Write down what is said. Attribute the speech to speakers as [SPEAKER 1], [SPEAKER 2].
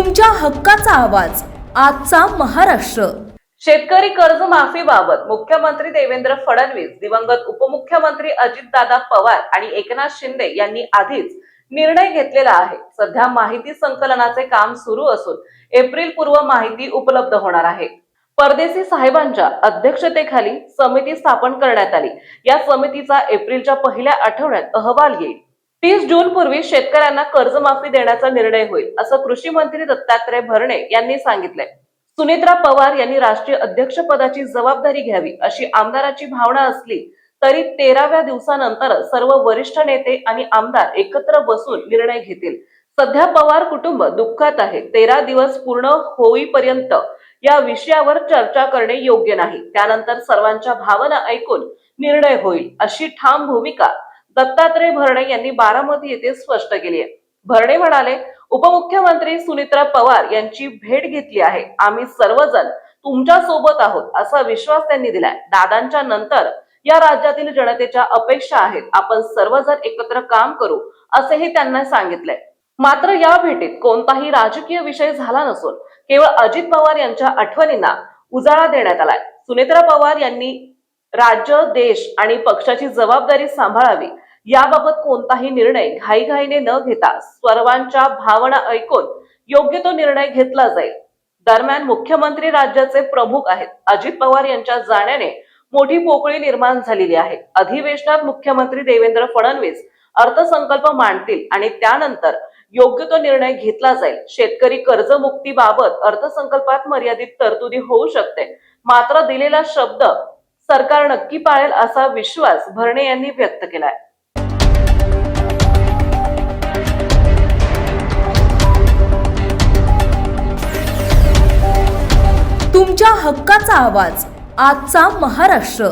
[SPEAKER 1] तुमच्या हक्काचा आवाज. आजचा महाराष्ट्र.
[SPEAKER 2] शेतकरी कर्जमाफीबाबत मुख्यमंत्री देवेंद्र फडणवीस दिवंगत उपमुख्यमंत्री अजितदादा पवार आणि एकनाथ शिंदे यांनी आधीच निर्णय घेतलेला आहे. सध्या माहिती संकलनाचे काम सुरू असून एप्रिल पूर्व माहिती उपलब्ध होणार आहे. परदेशी साहेबांच्या अध्यक्षतेखाली समिती स्थापन करण्यात आली. या समितीचा एप्रिलच्या पहिल्या आठवड्यात अहवाल येईल. तीस जून पूर्वी शेतकऱ्यांना कर्जमाफी देण्याचा निर्णय होईल असं कृषी मंत्री दत्तात्रय भरणे यांनी सांगितलंय. सुनेत्रा पवार यांनी राष्ट्रीय अध्यक्षपदाची जबाबदारी घ्यावी अशी आमदाराची भावना असली तरी तेराव्या दिवसानंतर सर्व वरिष्ठ नेते आणि आमदार एकत्र बसून निर्णय घेतील. सध्या पवार कुटुंब दुःखात आहे. तेरा दिवस पूर्ण होईपर्यंत या विषयावर चर्चा करणे योग्य नाही. त्यानंतर सर्वांच्या भावना ऐकून निर्णय होईल अशी ठाम भूमिका दत्तात्रय भरणे यांनी बारामती येथे स्पष्ट केली आहे. भरणे म्हणाले उपमुख्यमंत्री सुनित्रा पवार यांची भेट घेतली आहे. आम्ही सर्वजण तुमच्यासोबत आहोत असा विश्वास त्यांनी दिलाय. दादांच्या नंतर या राज्यातील जनतेच्या अपेक्षा आहेत. आपण सर्वजण एकत्र काम करू असेही त्यांना सांगितलंय. मात्र या भेटीत कोणताही राजकीय विषय झाला नसून केवळ अजित पवार यांच्या आठवणींना उजाळा देण्यात आलाय. सुनेत्रा पवार यांनी राज्य देश आणि पक्षाची जबाबदारी सांभाळावी याबाबत कोणताही निर्णय घाईघाईने न घेता सर्वांच्या भावना ऐकून योग्य तो निर्णय घेतला जाईल. दरम्यान मुख्यमंत्री राज्याचे प्रमुख आहेत अजित पवार यांच्या जाण्याने मोठी पोकळी निर्माण झालेली आहे. अधिवेशनात मुख्यमंत्री देवेंद्र फडणवीस अर्थसंकल्प मांडतील आणि त्यानंतर योग्य तो निर्णय घेतला जाईल. शेतकरी कर्जमुक्तीबाबत अर्थसंकल्पात मर्यादित तरतुदी होऊ शकते. मात्र दिलेला शब्द सरकार नक्की पाळेल असा विश्वास भरणे यांनी व्यक्त केलाय.
[SPEAKER 1] हक्काचा आवाज आजचा महाराष्ट्र.